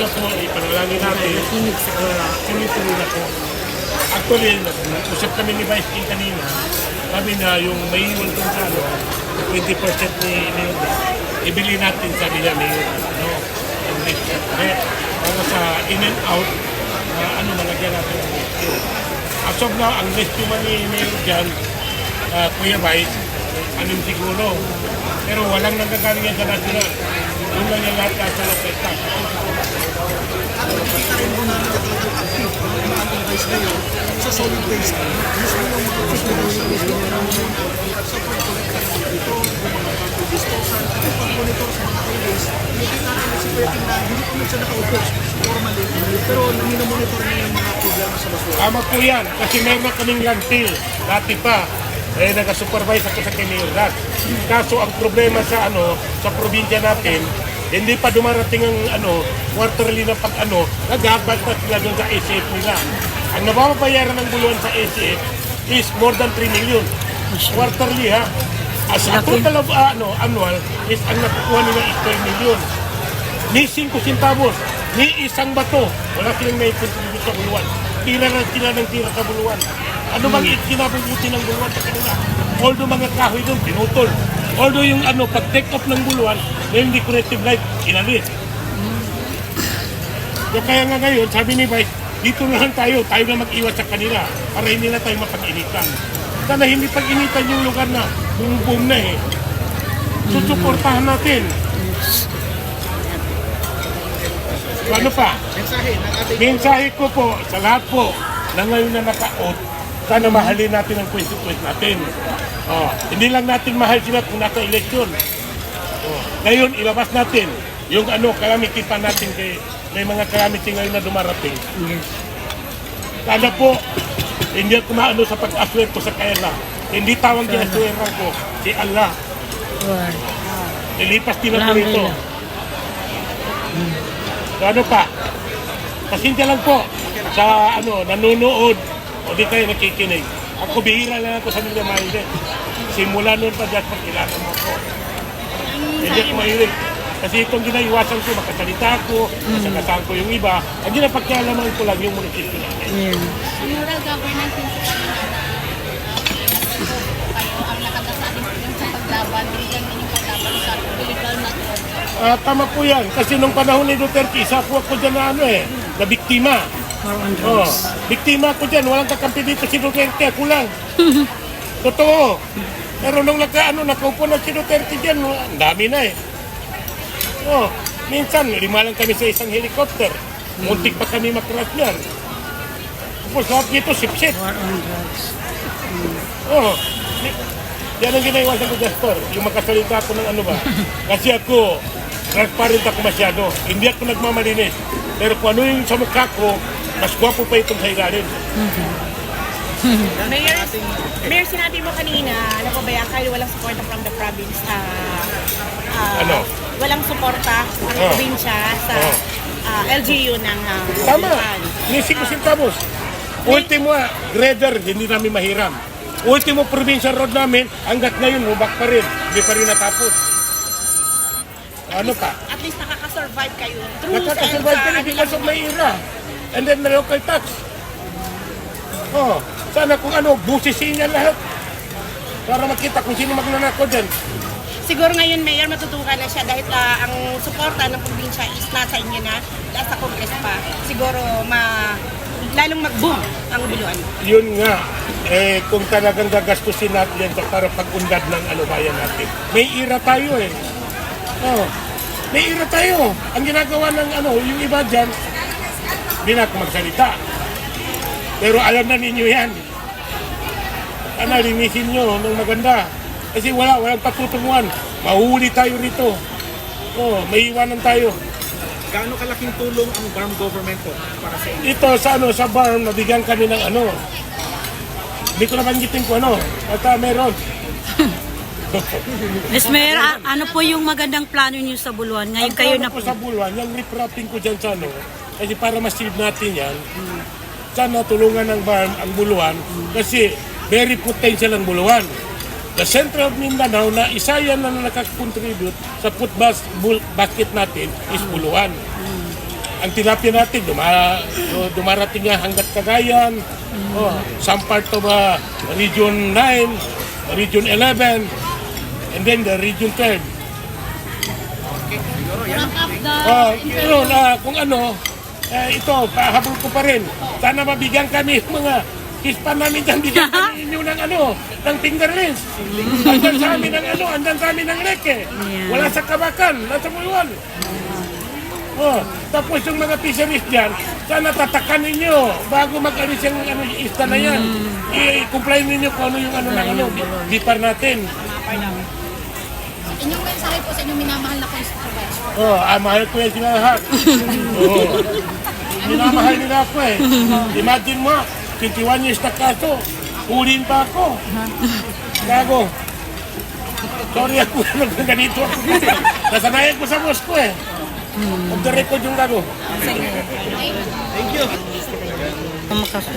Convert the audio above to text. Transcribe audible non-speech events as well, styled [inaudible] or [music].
una po, ipanalangin natin. Uh, Tuloy-tuloy na po. Actually, usap kami ni Vice King kanina. Sabi na yung may iwan kong ano, 20% ni Mayor, ibili natin, sabi niya, Mayor, ano, ang lift. Eh, para sa in and out, na ano, malagyan natin ang rescue. As of now, ang rescue man ni Mayor dyan, uh, Kuya Vice, anong siguro. Pero walang nanggagaling yan sa national. Doon lang yung lahat nasa local tax. Nakikita rin mo na nakakapit ng mga ating vice mayor sa solid waste. Mismo yung mga federation is ginagamit sa pag-collect ng dito, yung mga disposal, at pag-monitor sa mga highways. Nakikita natin si Kim na hindi man siya nakaupo formally, pero namimonitor niya yung mga problema sa basura. Tama po yan. Kasi meron na kaming landfill. Dati pa. Eh, nag-supervise ako sa Kinilas. Kaso ang problema sa ano, sa probinsya natin, hindi pa dumarating ang ano, quarterly na pag ano, nag-habad na sila doon sa ACF nila. Ang nababayaran ng buluan sa ACF is more than 3 million. Quarterly ha. As a total of uh, ano, annual is ang nakukuha nila is 12 million. Ni 5 centavos, ni isang bato. Wala silang may contribute sa buluan. Tira na sila ng tira sa buluan. Ano bang kinabubuti ng buluan sa kanila? Although mga kahoy doon, pinutol. Although yung ano, pag take off ng buluan, yung decorative light, inalis. So kaya nga ngayon, sabi ni Vice, dito na lang tayo, tayo na mag-iwas sa kanila para hindi na tayo mapag-initan. Sana hindi pag-initan yung lugar na boom-boom na eh. Susuportahan natin. So, ano pa? Mensahe ko po sa lahat po na ngayon na naka-out, sana mahalin natin ang constituent natin. Oh, hindi lang natin mahal sila kung nasa eleksyon. Oh, ngayon, ilabas natin yung ano, calamity pa natin kay may mga calamity ngayon na dumarating. Sana po, hindi ako maano sa pag-aswerte ko sa kaila. Hindi tawag din aswerte ko, si Allah. Nilipas din ako rito. So ano pa? Pasensya lang po sa ano, nanonood o di kayo nakikinig. Ako bihira lang ako sa mga minded. Simula noon pa dyan pagkilala mo ako. Hindi ako mahilig. Kasi itong ginaiwasan ko, makasalita ko, masakasahan ko yung iba. Ang ginapagkialaman ko lang yung munisipyo natin. Moral governance yung kayo ang nakatasabi yung sa paglaban, bigyan yung paglaban sa illegal na Ah, tama po yan. Kasi nung panahon ni Duterte, isa po ako dyan na ano eh, na biktima. Oh, biktima ako dyan. Walang kakampi dito si Duterte. Ako lang. [laughs] Totoo. Pero nung nagka, ano, nakaupo na si Duterte dyan, ang dami na eh. Oh, minsan, lima lang kami sa isang helicopter. Muntik pa kami makras yan. Tapos lahat dito, sip-sip. Oh, yan ang ginaiwasan ko, Jasper. Yung makasalita ko ng ano ba. [laughs] Kasi ako, transparent ako masyado. Hindi ako nagmamalinis. Pero kung ano yung sa mukha ko, mas gwapo pa itong sa ilalim. [laughs] Mayor, Mayor, sinabi mo kanina, ano po ba yan, kahit walang suporta from the province, ah, ah, Ano? walang suporta ang Oh. probinsya sa Oh. ah, LGU ng uh, Tama. Ni 5 centavos. Ultimo, ah, grader, hindi namin mahiram. Ultimo provincial road namin, hanggat ngayon, hubak pa rin. Hindi pa rin natapos. Ano pa? At least nakaka-survive kayo through Nakakasurvive sa, ka rin because of my era. And then the local tax. Oh, sana kung ano, busisin niya lahat. Para makita kung sino magnanako dyan. Siguro ngayon, Mayor, matutukan na siya dahil ah, ang suporta ng probinsya is nasa inyo na, nasa Congress pa. Siguro, ma, lalong mag-boom ang buluan. Yun nga, eh, kung talagang gagastusin natin yan para pag-undad ng ano bayan natin. May ira tayo eh. Oh, may ira tayo. Ang ginagawa ng ano, yung iba dyan, ako magsalita. Pero alam na ninyo yan. Sana linisin nyo ng maganda. Kasi wala, walang patutunguhan. Mahuli tayo rito. Oh, may iwanan tayo. Gaano kalaking tulong ang farm government po para sa inyo? Ito sa ano sa farm nabigyan kami ng ano. Hindi ko nabanggitin ko ano. Basta meron. [laughs] Miss Mayor, a- ano po yung magandang plano niyo sa Buluan? Ngayon Ang kayo na po. sa buluan, yung riprapping ko dyan sa ano, kasi para ma-shield natin yan, sana tulungan ng farm ang buluan kasi very potential ang buluan. The Central of Mindanao na isa yan na nakakontribute sa bul- basket natin is buluan. ang tilapia natin, duma, dumarating nga hanggat Cagayan, oh, some part of uh, Region 9, Region 11, and then the Region 12. Wrap up the Oh, yun, ah, kung ano, eh, ito, pahabol ko pa rin. Sana mabigyan kami mga ispan namin dyan, bigyan [laughs] kami inyo ng ano, ng fingerlings. Andan sa amin ng ano, andan sa amin ng leke. Wala sa kabakan, nasa muluan. Oh, tapos yung mga fisheries dyan, sana tatakan ninyo bago mag-alis yung ano, isda na yan. I-comply ninyo kung ano yung ano ng ano, bipar natin. inyong mensahe po sa inyong minamahal na kayo supervisor. Oh, ah, mahal ko yan lahat. [laughs] Oh. Minamahal nila ako eh. Imagine mo, 21 years na kaso, hulin pa ako. Gago. Sorry ako [laughs] nang ganito ako. Nasanayan ko sa boss ko eh. Off the record yung gago. Ang makas-